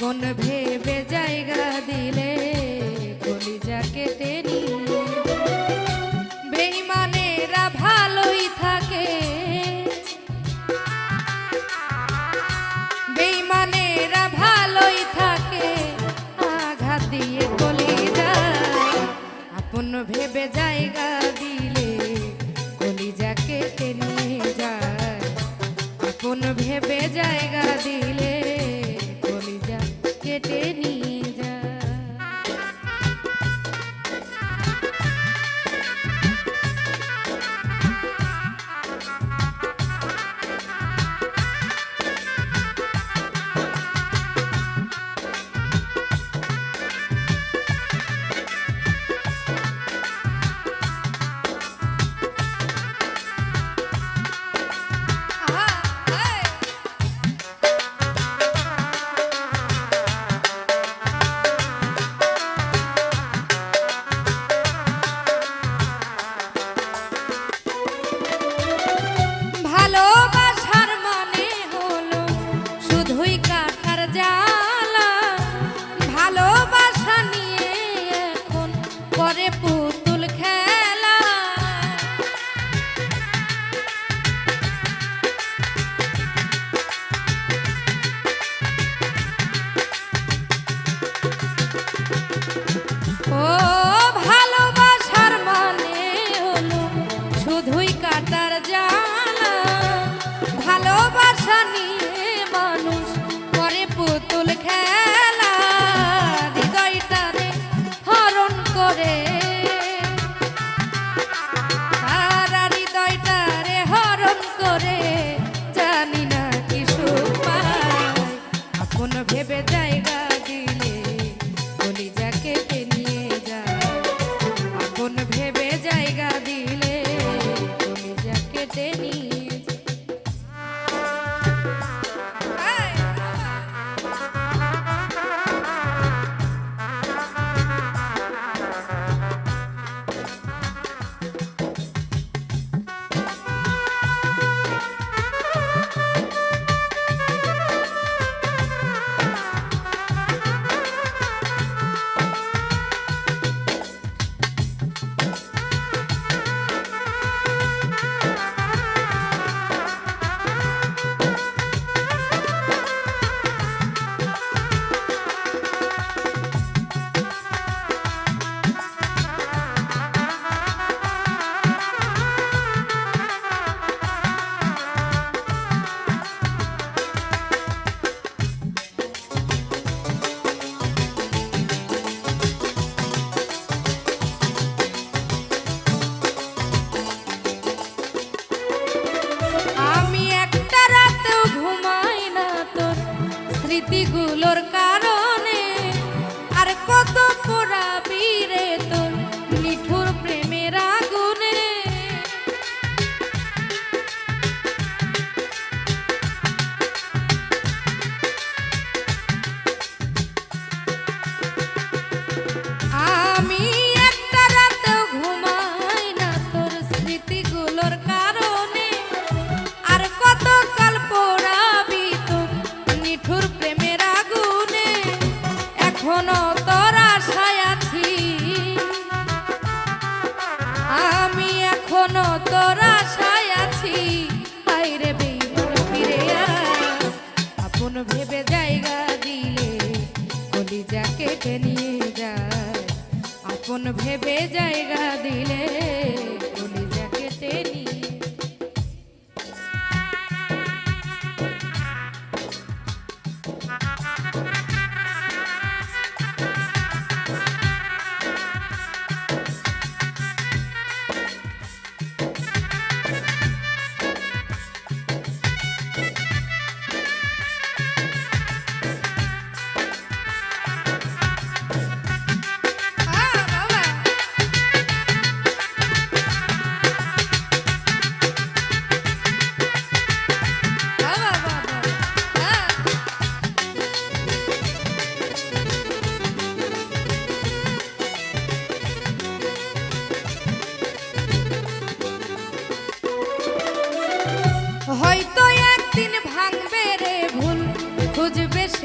কোন ভেবে জায়গা দিলে কলিজা কেটে বেইমানেরা ভালোই থাকে। বেইমানেরা ভালোই থাকে। আঘাত দিয়ে কলিজা আপন ভেবে জায়গা দিলে কলিজা কেটে নিয়ে যায়। আপন ভেবে জায়গা দিলে কেটে নিয়ে down. স্মৃতিগুলোর কারণে আর কত পোড়াবি রে?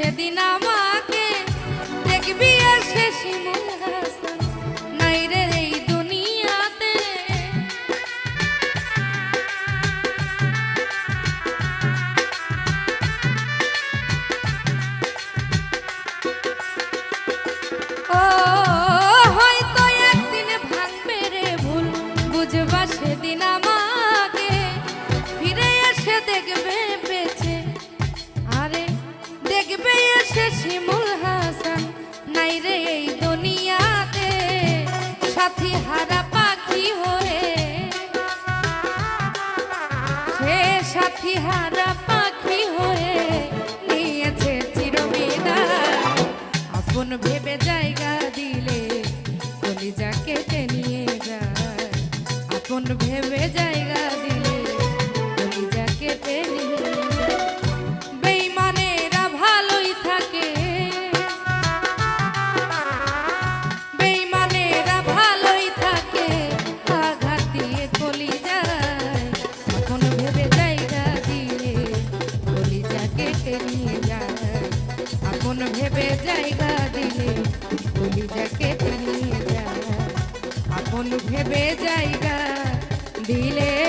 সেদিন আমাকে দেখবি আর সে সে শিমুল হাসান। নাই রে দুনিয়াতে সাথী হারা Dile.